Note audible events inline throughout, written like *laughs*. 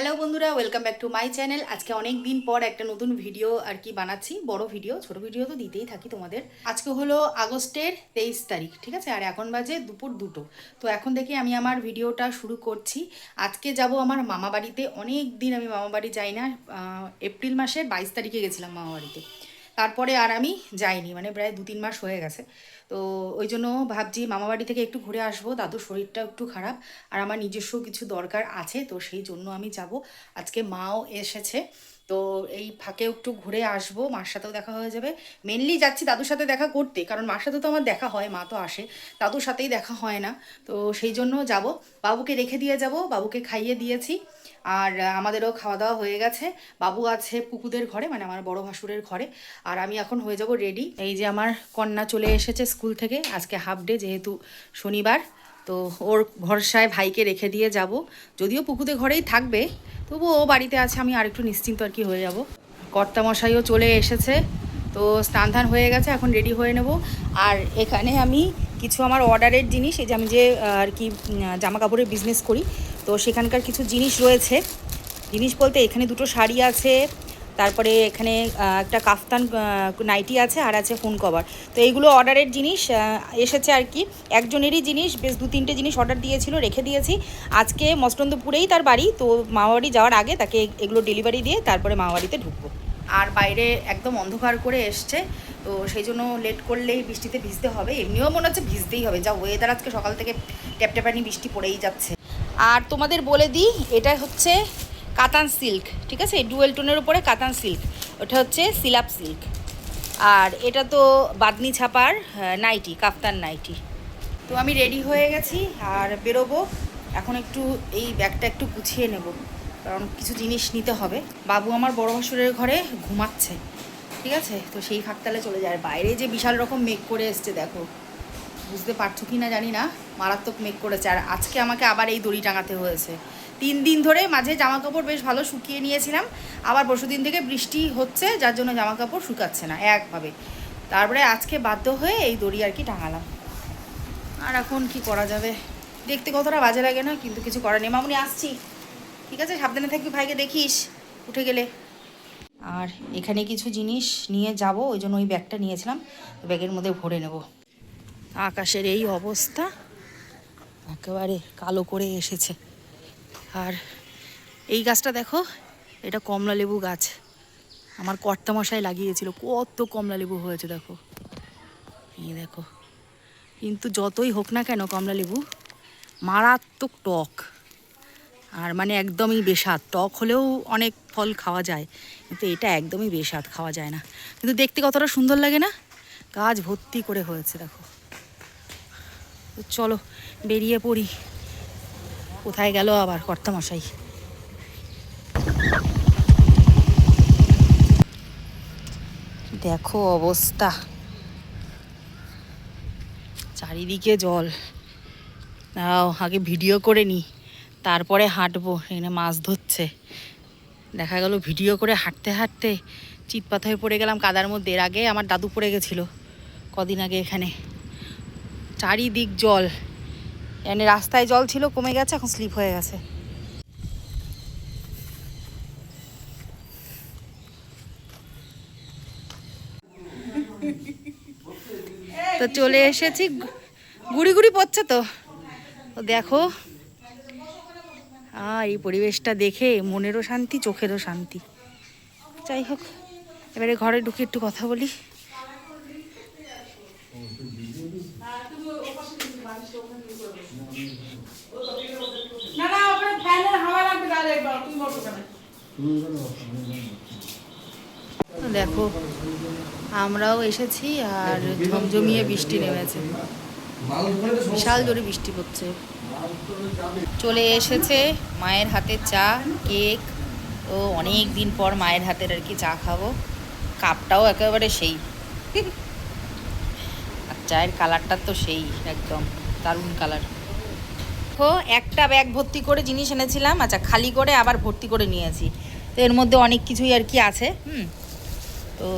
Hello বন্ধুরা welcome back to my channel আজকে অনেক দিন পর একটা নতুন ভিডিও আর কি বানাচ্ছি। বড় ভিডিও ছোট ভিডিও তো দিতেই থাকি তোমাদের। আজকে হলো আগস্টের তেইশ তারিখ, ঠিক আছে? আর এখন বাজে দুপুর দুটো। তো এখন থেকে আমি আমার ভিডিওটা শুরু করছি। আজকে যাব আমার মামা বাড়িতে অনেক দিন আমি মামা বাড়ি যাই না। এপ্রিল মাসের বাইশ তারিখে গেছিলাম মামা বাড়িতে তারপরে আর আমি যাইনি মানে প্রায় দু তিন মাস হয়ে গেছে। তো ওই জন্য ভাবছি মামাবাড়ি থেকে একটু ঘুরে আসব দাদুর শরীরটা একটু খারাপ আর আমার নিজস্ব কিছু দরকার আছে, তো সেই জন্য আমি যাব। আজকে মাও এসেছে তো এই ফাঁকে একটু ঘুরে আসব, মার সাথেও দেখা হয়ে যাবে। মেনলি যাচ্ছি দাদুর সাথে দেখা করতে, কারণ মার সাথে তো আমার দেখা হয়, মা তো আসে। দাদুর সাথেই দেখা হয় না। তো সেই জন্য যাব। বাবুকে রেখে দিয়ে যাব, বাবুকে খাইয়ে দিয়েছি। আর আমাদেরও খাওয়া দাওয়া হয়ে গেছে। বাবু আছে পুকুদের ঘরে মানে আমার বড় ভাসুরের ঘরে। আর আমি এখন হয়ে যাব রেডি এই যে আমার কন্যা চলে এসেছে স্কুল থেকে, আজকে হাফ ডে যেহেতু শনিবার। তো ওর ভরসায় ভাইকে রেখে দিয়ে যাব। যদিও পুকুদের ঘরেই থাকবে তবু ও বাড়িতে আছে, আমি আরেকটু নিশ্চিন্ত আর কি হয়ে যাব। কর্তামশাইও চলে এসেছে, তো স্নান হয়ে গেছে, এখন রেডি হয়ে নেব। আর এখানে আমি কিছু আমার অর্ডারের জিনিস, এই যে আমি যে আর কি জামা কাপড়ের বিজনেস করি, তো সেখানকার কিছু জিনিস রয়েছে। জিনিস বলতে এখানে দুটো শাড়ি আছে তারপরে এখানে একটা কাফতান নাইটি আছে আর আছে ফোন কভার। তো এইগুলো অর্ডারের জিনিস এসেছে আর কি। একজনেরই জিনিস বেশ দু তিনটে জিনিস অর্ডার দিয়েছিল রেখে দিয়েছি। আজকে মস্তন্দপুরেই তার বাড়ি তো মামাবাড়ি যাওয়ার আগে তাকে এগুলো ডেলিভারি দিয়ে তারপরে মামাবাড়িতে ঢুকবো। আর বাইরে একদম অন্ধকার করে এসছে তো সেই জন্য লেট করলেই বৃষ্টিতে ভিজতে হবে। এমনিও মনে হচ্ছে ভিজতেই হবে। যা ওয়েদার আজকে সকাল থেকে ট্যাপ ট্যাপট্যাপানি বৃষ্টি পড়েই যাচ্ছে। আর তোমাদের বলে দিই এটা হচ্ছে কাতান সিল্ক, ঠিক আছে? ডুয়েল টোনের উপরে কাতান সিল্ক, ওটা হচ্ছে সিলাপ সিল্ক। আর এটা তো বাদনি ছাপার নাইটি, কাফতান নাইটি। তো আমি রেডি হয়ে গেছি আর বেরোবো। এখন একটু এই ব্যাগটা একটু গুছিয়ে নেব, কারণ কিছু জিনিস নিতে হবে। বাবু আমার বড় ভাসুরের ঘরে ঘুমাচ্ছে, ঠিক আছে? তো সেই ফাঁকতালে চলে যায়। বাইরে যে বিশাল রকম মেঘ করে এসছে, দেখো। বুঝতে পারছ কি না জানি না, মারাত্মক মেঘ করেছে। আর আজকে আমাকে আবার এই দড়ি টাঙাতে হয়েছে। তিন দিন ধরে মাঝে জামা কাপড় বেশ ভালো শুকিয়ে নিয়েছিলাম। আবার পরশু দিন থেকে বৃষ্টি হচ্ছে, যার জন্য জামা কাপড় শুকাচ্ছে না, একভাবে। তারপরে আজকে বাধ্য হয়ে এই দড়ি আর কি টাঙালাম। আর এখন কি করা যাবে? দেখতে কতটা বাজে লাগে না, কিন্তু কিছু করার নেই। মামুনি, আসছি। ঠিক আছে? সাবধানে থাকবি, ভাইকে দেখিস, উঠে গেলে। আর এখানে কিছু জিনিস নিয়ে যাব, ওই জন্য ওই ব্যাগটা নিয়েছিলাম। ব্যাগের মধ্যে ভরে নেব। আকাশের এই অবস্থা একেবারে কালো করে এসেছে। আর এই গাছটা দেখো, এটা কমলা লেবু গাছ। আমার কর্তামশাই লাগিয়েছিল, কত কমলা লেবু হয়েছে দেখো। এই দেখো, কিন্তু যতই হোক না কেন কমলা লেবু, মারাত্মক টক। আর মানে একদমই বেস্বাদ, টক হলেও অনেক ফল খাওয়া যায়, কিন্তু এটা একদমই বেস্বাদ খাওয়া যায় না। কিন্তু দেখতে কতটা সুন্দর লাগে না? গাছ ভর্তি করে হয়েছে দেখো। চলো, বেরিয়ে পড়ি। কোথায় গেল আবার কর্তামশাই? দেখো অবস্থা। চারিদিকে জল। দাও আগে ভিডিও করে নি। তারপরে হাঁটবো। এখানে মাছ ধরছে। দেখা গেল ভিডিও করে হাঁটতে হাঁটতে চিৎপাত হয়ে পড়ে গেলাম কাদার মধ্যে। এর আগে আমার দাদু পড়ে গেছিল কদিন আগে এখানে। চারিদিক জল। এখানে রাস্তায় জল ছিল, কমে গেছে, এখন স্লিপ হয়ে গেছে। তো চলে এসেছি, গুড়ি গুড়ি পড়ছে তো। তো দেখো আর এই পরিবেশটা দেখে মনেরও শান্তি, চোখেরও শান্তি। যাই হোক, এবারে ঘরে ঢুকে একটু কথা বলি না না ওখানে ফ্যানের হাওয়া লাগবে তাহলে তুমি বসো কেন তো দেখো, আমরাও এসেছি আর ঝমঝমিয়ে বৃষ্টি নেমেছে। বিশাল জোরে বৃষ্টি পড়ছে। চলে এসেছে মায়ের হাতে চা, কেক। তো অনেক দিন পর মায়ের হাতের আর কি চা খাব। কাপটাও একেবারে সেই। আর চায়ের কালারটা তো সেই একদম, দারুণ কালার। তো একটা ব্যাগ ভর্তি করে জিনিস এনেছিলাম আচ্ছা খালি করে আবার ভর্তি করে নিয়েছি। তো এর মধ্যে অনেক কিছুই আর কি আছে, হুম? তো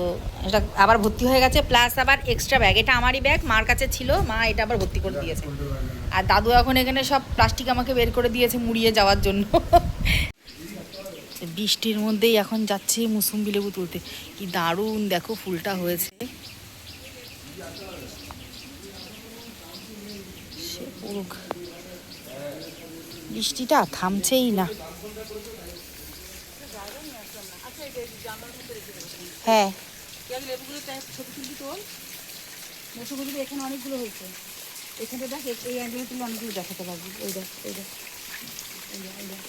এটা আবার ভর্তি হয়ে গেছে প্লাস আবার এক্সট্রা ব্যাগ এটা আমারই ব্যাগ মার কাছে ছিল, মা এটা আবার ভর্তি করে দিয়েছে। আর দাদু এখন এখানে সব প্লাস্টিক আমাকে বের করে দিয়েছে মুড়িয়ে যাওয়ার জন্য। বৃষ্টির মধ্যেই এখন যাচ্ছে মুসুম্বি লেবু তুলতে। কি দারুণ, দেখো ফুলটা হয়েছে। সে পড়ুক। বৃষ্টিটা থামছেই না। হ্যাঁ। মশুগুলো এখানে অনেকগুলো হয়েছে। এখানে দেখ এই অ্যাঙ্গেলে তুলে অনেকগুলো দেখাতে পারবি। দেখ এই দেখ এই দেখ, এই দেখ।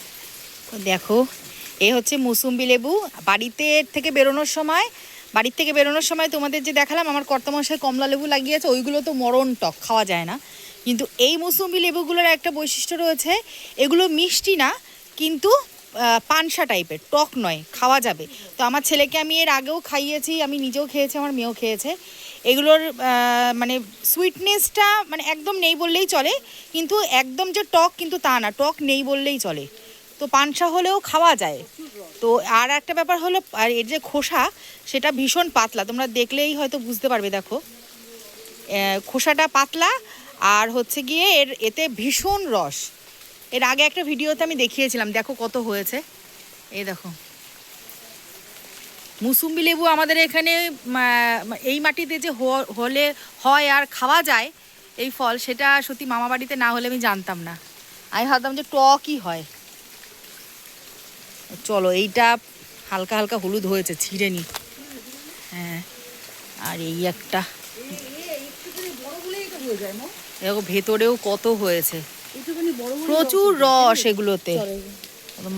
তো দেখো এ হচ্ছে মুসুম্বি লেবু। বাড়িতে থেকে বেরোনোর সময় বাড়ির থেকে বেরোনোর সময় তোমাদের যে দেখালাম আমার কর্তামশাই কমলা লেবু লাগিয়েছে ওইগুলো তো মরণ টক খাওয়া যায় না। কিন্তু এই মুসুম্বি লেবুগুলোর একটা বৈশিষ্ট্য রয়েছে, এগুলো মিষ্টি না, কিন্তু পানসা টাইপের টক নয়, খাওয়া যাবে। তো আমার ছেলেকে আমি এর আগেও খাইয়েছি, আমি নিজেও খেয়েছি, আমার মেয়েও খেয়েছে। এগুলোর মানে সুইটনেসটা মানে একদম নেই বললেই চলে, কিন্তু একদম যে টক, কিন্তু তা না, টক নেই বললেই চলে। তো পানসা হলেও খাওয়া যায়। তো আর একটা ব্যাপার হলো, আর এর যে খোসা, সেটা ভীষণ পাতলা, তোমরা দেখলেই হয়তো বুঝতে পারবে, দেখো। খোসাটা পাতলা আর হচ্ছে গিয়ে এর এতে ভীষণ রস। এর আগে একটা ভিডিওতে আমি দেখিয়েছিলাম, দেখো কত হয়েছে। এই দেখো। মুসুম্বি লেবু আমাদের এখানে এই মাটিতে যে হলে হয় আর খাওয়া যায়, এই ফল, সেটা সত্যি মামা বাড়িতে না হলে আমি জানতাম না। আমি ভাবতাম যে টকই হয়। চলো, এইটা হালকা হালকা হলুদ হয়েছে, ছিঁড়ে নি। হ্যাঁ আর এই একটা। দেখো ভেতরেও কত হয়েছে। প্রচুর রস এগুলোতে।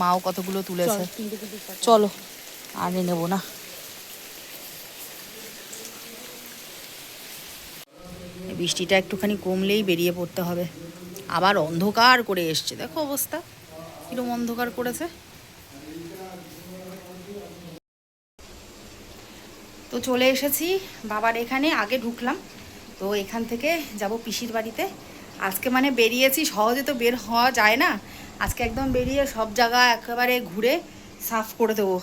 মাও কতগুলো তুলেছে। চল, আর নেব না। বৃষ্টিটা একটুখানি কমলেই বেরিয়ে পড়তে হবে। আবার অন্ধকার করে এসছে দেখো অবস্থা। কিরম অন্ধকার করেছে। তো চলে এসেছি বাবার এখানে আগে ঢুকলাম। তো এখান থেকে যাব পিসির বাড়িতে। আজকে মানে বেরিয়েছি, সহজে তো বের হওয়া যায় না। আজকে একদম বেরিয়ে সব জায়গা একেবারে ঘুরে সাফ করে দেবো।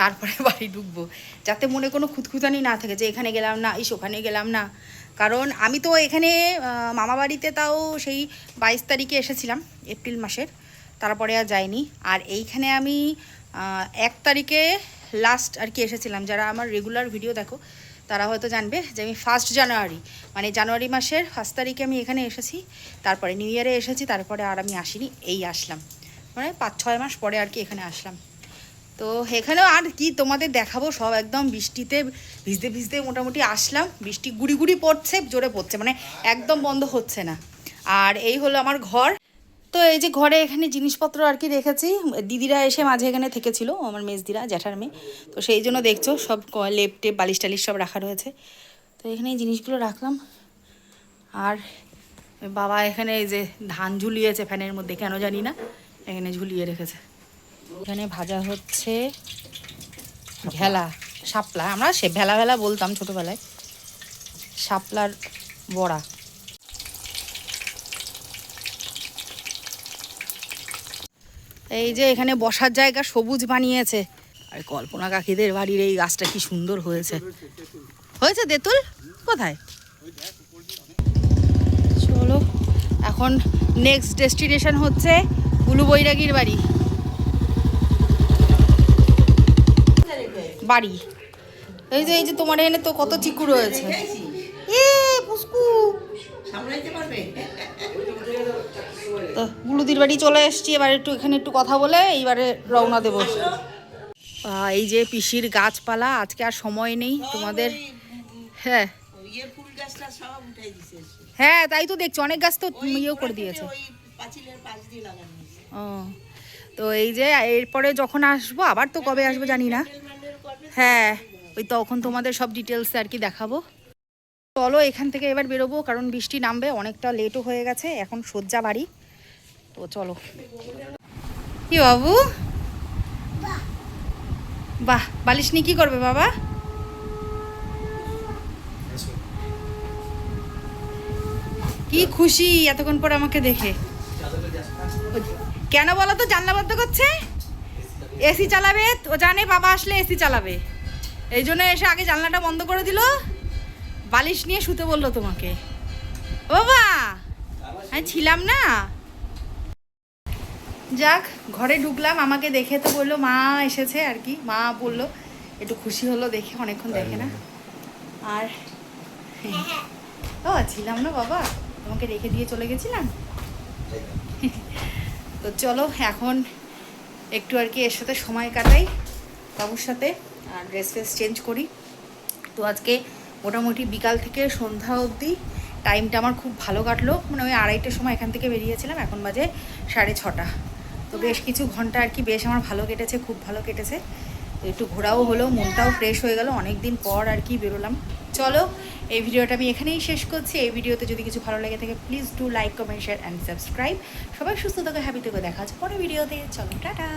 তারপরে *laughs* বাড়ি ঢুকবো। যাতে মনে কোনো খুঁতখুতানি না থাকে যে এখানে গেলাম না, ইস ওখানে গেলাম না। কারণ আমি তো এখানে মামা বাড়িতে তাও সেই বাইশ তারিখে এসেছিলাম, এপ্রিল মাসের। তারপরে আর যাইনি। আর এইখানে আমি এক তারিখে লাস্ট আর কি এসেছিলাম। যারা আমার রেগুলার ভিডিও দেখো তারা হয়তো জানবে যে আমি ফার্স্ট জানুয়ারি মানে জানুয়ারি মাসের ফার্স্ট তারিখে আমি এখানে এসেছি, তারপরে নিউ ইয়ারে এসেছি, তারপরে আর আমি আসিনি, এই আসলাম। মানে পাঁচ, ছয় মাস পরে আর কি এখানে আসলাম। তো এখানেও আর কি তোমাদের দেখাবো, সব একদম বৃষ্টিতে ভিজতে ভিজতে মোটামুটি আসলাম, বৃষ্টি গুড়ি গুড়ি পড়ছে, জোরে পড়ছে মানে একদম বন্ধ হচ্ছে না। আর এই হলো আমার ঘর তো এই যে ঘরে এখানে জিনিসপত্র আর কি রেখেছি, দিদিরা এসে মাঝে এখানে থেকেছিল আমার মেজদিরা, জ্যাঠার মেয়ে। তো সেই জন্য দেখছ সব লেপ টেপ, বালিশ টালিশ সব রাখা রয়েছে। তো এখানে এই জিনিসগুলো রাখলাম। আর বাবা এখানে এই যে ধান ঝুলিয়েছে ফ্যানের মধ্যে, কেন জানি না, এখানে ঝুলিয়ে রেখেছে। এখানে ভাজা হচ্ছে ভেলা, শাপলা। আমরা সে ভেলা ভেলা বলতাম ছোটোবেলায়। শাপলার বড়া। এই যে এখানে বসার জায়গা সবুজ বানিয়েছে। আর কল্পনা কাকিদের বাড়ির এই গাছটা কি সুন্দর হয়েছে। হয়েছে তেঁতুল? কোথায়? চলো, এখন নেক্সট ডেস্টিনেশন হচ্ছে বুলু বৈরাগীর বাড়ি। বাড়ি। এই যে এই যে তোমার এখানে তো কত চিকু রয়েছে এ পুষ্কু সামলাইতে পারবে তো বুলুদির বাড়ি চলে এসেছি এবার একটু এখানে একটু কথা বলে এইবারে রওনা দেবো। এই যে পিসির গাছপালা আজকে আর সময় নেই তোমাদের। হ্যাঁ। হ্যাঁ তাই তো দেখছি অনেক গাছ তো ইয়েও করে দিয়েছে। ও তো এই যে এরপরে যখন আসব আবার তো কবে আসব জানি না। হ্যাঁ ওই তখন তোমাদের সব ডিটেলস আর কি দেখাবো। চলো এখান থেকে এবার বেরোবো, কারণ বৃষ্টি নামবে, অনেকটা লেটও হয়ে গেছে, এখন সজ্জা বাড়ি। তো চলো। কি বাবু? বাহ, বালিশ নিয়ে কি করবে বাবা? কি খুশি এতক্ষণ পর আমাকে দেখে। কেন বলো তো, জানলা বন্ধ করছে? এসি চালাবে ও জানে বাবা আসলে এসি চালাবে। এই জন্য এসে আগে জানলাটা বন্ধ করে দিল। বালিশ নিয়ে শুতে বলল তোমাকে। ও বাবা, আমি ছিলাম না। যাক, ঘরে ঢুকলাম, আমাকে দেখে তো বলল, মা এসেছে আর কি। মা বলল, একটু খুশি হলো দেখে, অনেকক্ষণ দেখে না। আর ও ছিলাম না বাবা, তোমাকে রেখে দিয়ে চলে গেছিলাম? তো চলো, এখন একটু আর কি এর সাথে সময় কাটাই, বাবুর সাথে, আর ড্রেস ফ্রেস চেঞ্জ করি। তো আজকে মোটামুটি বিকাল থেকে সন্ধ্যা অবধি টাইমটা আমার খুব ভালো কাটলো। মানে ওই আড়াইটার সময় এখান থেকে বেরিয়েছিলাম, এখন বাজে সাড়ে ছটা। তো বেশ কিছু ঘণ্টা আর কি, বেশ আমার ভালো কেটেছে, খুব ভালো কেটেছে। একটু ঘোরাও হলো, মনটাও ফ্রেশ হয়ে গেল। অনেক দিন পর আর কি বেরোলাম। চলো, এই ভিডিওটা আমি এখানেই শেষ করছি। এই ভিডিওতে যদি কিছু ভালো লেগে থাকে please do like comment share and subscribe সবাই সুস্থ থাকো হ্যাপি থেকে। দেখা হচ্ছে পরে ভিডিওতে। চলো, টাটা!